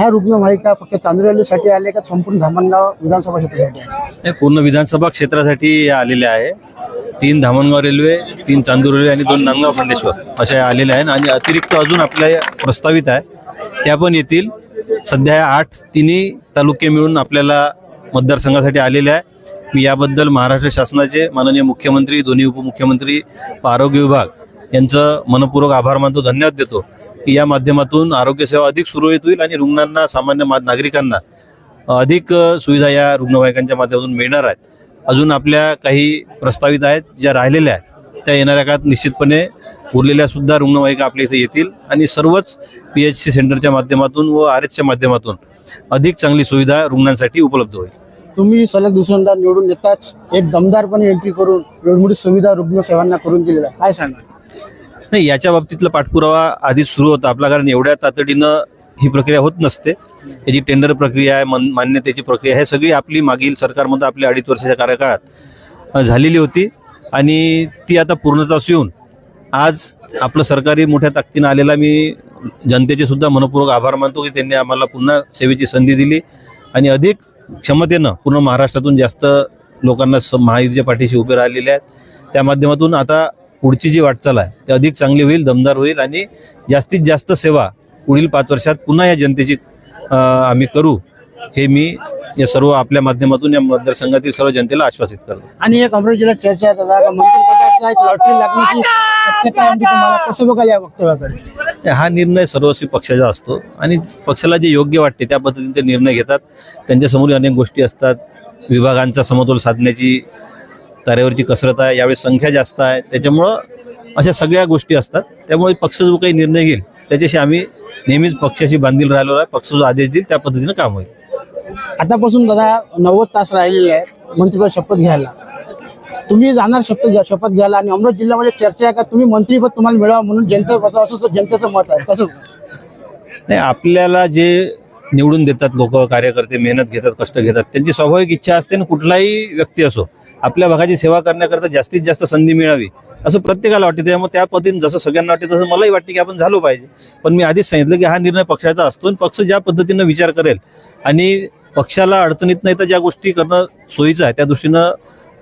ह्या रुग्णवाहिका फक्त चांदुरलीसाठी आले का संपूर्ण धामणगाव विधानसभा क्षेत्रासाठी आहे हे पूर्ण विधानसभा क्षेत्रासाठी या आलेल्या आहे. तीन धामणगाव रेल्वे तीन चांदूर रेल्वे आणि दोन नांदगाव खंडेश्वर अशा या आलेल्या आहेत. आणि अतिरिक्त अजून आपल्या या प्रस्तावित आहे. त्या पण येतील. सध्या या आठ तिन्ही तालुके मिळून आपल्याला मतदारसंघासाठी आलेले आहे. मी याबद्दल महाराष्ट्र शासनाचे माननीय मुख्यमंत्री दोन्ही उपमुख्यमंत्री आरोग्य विभाग यांचं मनपूर्वक आभार मानतो धन्यवाद देतो. की या माध्यमातून आरोग्यसेवा अधिक सुरळीत होईल आणि रुग्णांना सामान्य नागरिकांना अधिक सुविधा या रुग्णवाहिकांच्या माध्यमातून मिळणार आहेत. अजून आपल्या काही प्रस्तावित आहेत ज्या राहिलेल्या आहेत त्या येणाऱ्या काळात निश्चितपणे उरलेल्या सुद्धा रुग्णवाहिका आपल्या इथे येतील आणि सर्वच पी एच सी सेंटरच्या माध्यमातून व आर एचच्या माध्यमातून अधिक चांगली सुविधा रुग्णांसाठी उपलब्ध होईल. तुम्ही सलग दुसऱ्यांदा निवडून येताच एक दमदारपणे एंट्री करून एवढी सुविधा रुग्णसेवांना करून दिलेला आहे. काय सांगा नाही याच्या बाबतीतला पाठपुरावा आधीच सुरू होता आपला कारण एवढ्या तातडीनं ही प्रक्रिया होत नसते. याची टेंडर प्रक्रिया आहे मन मान्यतेची प्रक्रिया हे सगळी आपली मागील सरकारमध्ये आपल्या अडीच वर्षाच्या कार्यकाळात झालेली होती. आणि ती आता पूर्णतास येऊन आज आपलं सरकारी मोठ्या ताकदीनं आलेला मी जनतेचे सुद्धा मनपूर्वक आभार मानतो की त्यांनी आम्हाला पुन्हा सेवेची संधी दिली. आणि अधिक क्षमतेनं पूर्ण महाराष्ट्रातून जास्त लोकांना स महायुतीच्या पाठीशी उभे राहिलेले आहेत. त्या माध्यमातून आता पुढची जी वाटचाल आहे ती अधिक चांगली होईल दमदार होईल आणि जास्तीत जास्त सेवा पुढील पाच वर्षात पुन्हा या जनतेची आम्ही करू हे मी या सर्व आपल्या माध्यमातून या मतदारसंघातील सर्व जनतेला आश्वासित करतो. आणि एक अमरावती जिल्ह्यात चर्चा आहे दादा का मंत्रिपदाचा एक लॉटरी लागण्याची शक्यता आहे तुम्हाला कसं बघाल या वक्तव्याकडे? हा निर्णय सर्वस्वी पक्षाचा असतो आणि पक्षाला जे योग्य वाटते त्या पद्धतीने ते निर्णय घेतात. त्यांच्यासमोर अनेक गोष्टी असतात. विभागांचा समतोल साधण्याची तारेवरची कसरत आहे यावेळी संख्या जास्त आहे. त्याच्यामुळं अशा सगळ्या गोष्टी असतात. त्यामुळे पक्ष जो काही निर्णय घेईल. त्याच्याशी आम्ही नेहमीच पक्षाशी बांधील राहिलो आहे. पक्ष जो आदेश देईल त्या पद्धतीनं काम होईल. आतापासून दादा नव्वद तास राहिलेले आहे मंत्रिपद शपथ घ्यायला. तुम्ही जाणार शपथ घ्या शपथ घ्यायला आणि अमरावती जिल्ह्यामध्ये चर्चा आहे का? तुम्ही मंत्रिपद तुम्हाला मिळावं म्हणून जनतेचं असं जनतेचं मत आहे. कसं? नाही आपल्याला जे निवडून देतात लोक कार्यकर्ते मेहनत घेतात कष्ट घेतात त्यांची स्वाभाविक इच्छा असते ना कुठलाही व्यक्ती असो आपल्या भागाची सेवा करण्याकरता जास्तीत जास्त संधी मिळावी असं प्रत्येकाला वाटते. त्यामुळे त्या पद्धतीने जसं सगळ्यांना वाटते तसं मलाही वाटते की आपण झालो पाहिजे. पण मी आधीच सांगितलं की हा निर्णय पक्षाचा असतो आणि पक्ष ज्या पद्धतीनं विचार करेल आणि पक्षाला अडचणीत नाही तर ज्या गोष्टी करणं सोयीचं आहे त्या दृष्टीनं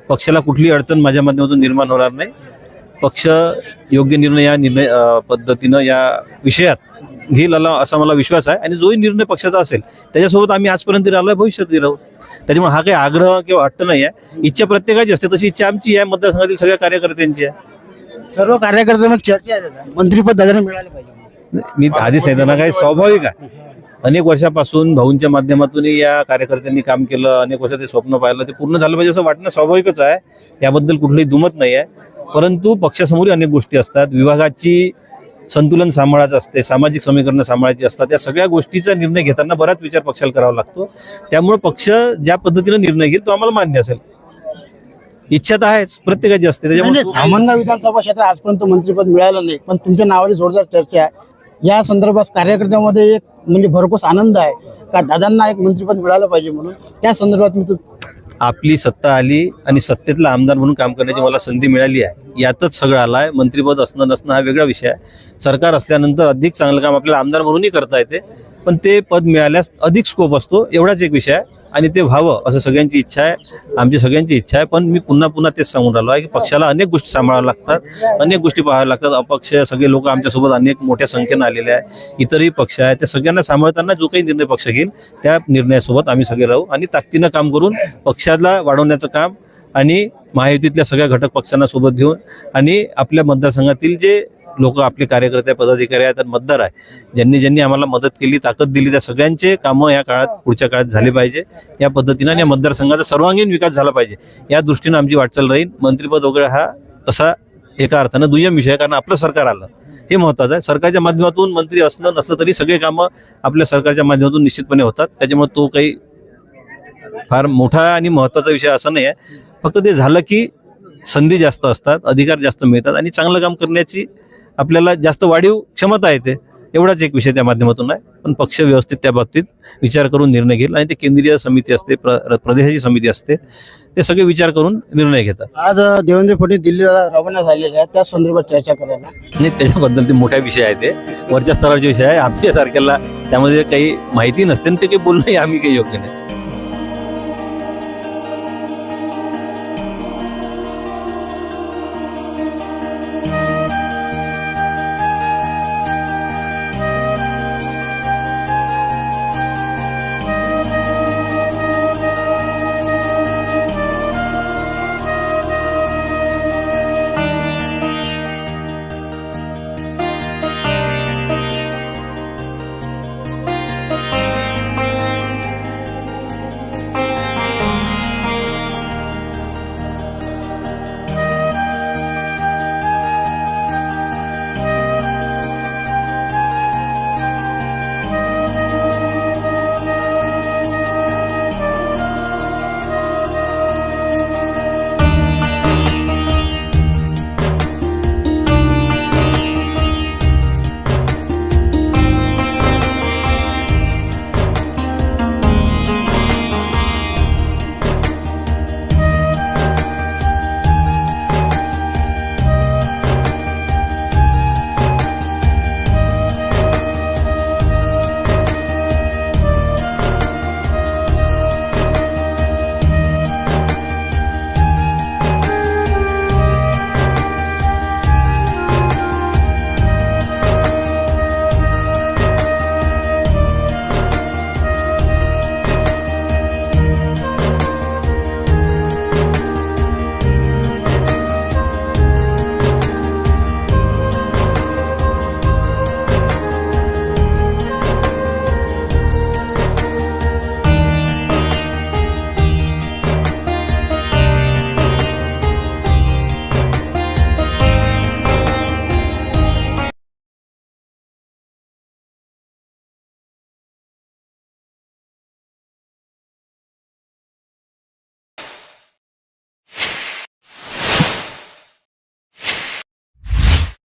पक्षाला कुठलीही अडचण माझ्या माध्यमातून निर्माण होणार नाही. पक्ष योग्य निर्णय या निर्णय पद्धतीनं या विषयात घेईल आला असा मला विश्वास आहे. आणि जोही निर्णय पक्षाचा असेल त्याच्यासोबत आम्ही आजपर्यंत राहिलो आहे भविष्यातही राहू. त्याच्यामुळे हा काही आग्रह किंवा हट्ट नाही आहे. इच्छा प्रत्येकाची असते तशी इच्छा आमची आहे मतदारसंघातील सगळ्या कार्यकर्त्यांची आहे. सर्व कार्यकर्ते मग चर्चा आहे दादा. मंत्रिपद दादाने मिळालं पाहिजे. मी आधीच सांगितलं ना काही स्वाभाविक आहे. अनेक वर्षापासून भाऊंच्या माध्यमातून या कार्यकर्त्यांनी काम केलं अनेक वर्ष ते स्वप्न पाहिलं ते पूर्ण झालं पाहिजे असं वाटणं स्वाभाविकच आहे. याबद्दल कुठलंही दुमत नाही आहे. परंतु पक्षासमोर अनेक गोष्टी असतात. विभागाची संतुलन सांभाळायचं असते सामाजिक समीकरणं सांभाळायची असतात या सगळ्या गोष्टीचा निर्णय घेताना बराच विचार पक्षाला करावा लागतो. त्यामुळे पक्ष ज्या पद्धतीनं निर्णय घेईल तो आम्हाला मान्य असेल. इच्छा तर आहेच प्रत्येकाची असते. त्याच्यामुळे धामणगाव विधानसभा क्षेत्रात आजपर्यंत मंत्रिपद मिळालं नाही पण तुमच्या नावाची जोरदार चर्चा आहे. या संदर्भात कार्यकर्त्यामध्ये एक म्हणजे भरघोस आनंद आहे का? दादांना एक मंत्रिपद मिळालं पाहिजे म्हणून. त्या संदर्भात मी तू आपली सत्ता आली आणि सत्तेतला आमदार म्हणून काम करण्याची मला संधी मिळाली आहे. यातच सगळं आलं आहे. मंत्रिपद असणं नसणं हा वेगळा विषय आहे. सरकार असल्यानंतर अधिक चांगलं काम आपल्याला आमदार म्हणूनही करता येते. पण ते पद मिळाल्यास अधिक स्कोप असतो एवढाच एक विषय आहे. आणि ते व्हावं असं सगळ्यांची इच्छा आहे आमची सगळ्यांची इच्छा आहे. पण मी पुन्हा पुन्हा तेच सांगून राहिलो आहे की पक्षाला अनेक गोष्टी सांभाळाव्या लागतात अनेक गोष्टी पाहाव्या लागतात. अपक्ष सगळे लोक आमच्यासोबत अनेक मोठ्या संख्येनं आलेले आहे. इतरही पक्ष आहे त्या सगळ्यांना सांभाळताना जो काही निर्णय पक्ष घेईल त्या निर्णयासोबत आम्ही सगळे राहू आणि ताकदीनं काम करून पक्षाला वाढवण्याचं काम आणि महायुतीतल्या सगळ्या घटक पक्षांना सोबत घेऊन आणि आपल्या मतदारसंघातील जे लोक आपले कार्यकर्ते पदाधिकारी आहेत आणि मतदार आहे ज्यांनी ज्यांनी आम्हाला मदत केली ताकद दिली त्या सगळ्यांचे कामं या काळात पुढच्या काळात झाले पाहिजे. या पद्धतीनं आणि या मतदारसंघाचा सर्वांगीण विकास झाला पाहिजे. या दृष्टीनं आमची वाटचाल राहील. मंत्रिपद वगैरे हा तसा एका अर्थानं दुय्यम विषय आहे कारण आपलं सरकार आलं. हे महत्वाचं आहे. सरकारच्या माध्यमातून मंत्री असलं नसलं तरी सगळे कामं आपल्या सरकारच्या माध्यमातून निश्चितपणे होतात. त्याच्यामुळे तो काही फार मोठा आणि महत्त्वाचा विषय असा नाही आहे. फक्त ते झालं की संधी जास्त असतात अधिकार जास्त मिळतात आणि चांगलं काम करण्याची आपल्याला जास्त वाढीव क्षमता येते. एवढाच एक विषय त्या माध्यमातून आहे. पण पक्ष व्यवस्थित त्या बाबतीत विचार करून निर्णय घेईल आणि ते केंद्रीय समिती असते प्र प्रदेशाची समिती असते ते सगळे विचार करून निर्णय घेतात. आज देवेंद्र फडणवीस दिल्लीला रवाना झालेले आहेत. त्या संदर्भात चर्चा करायला. आणि त्याच्याबद्दल ते मोठा विषय आहे ते. वरच्या स्तराचे विषय आहे. आमच्या सारख्याला त्यामध्ये काही माहिती नसते आणि ते काही बोलणंही आम्ही काही योग्य नाही.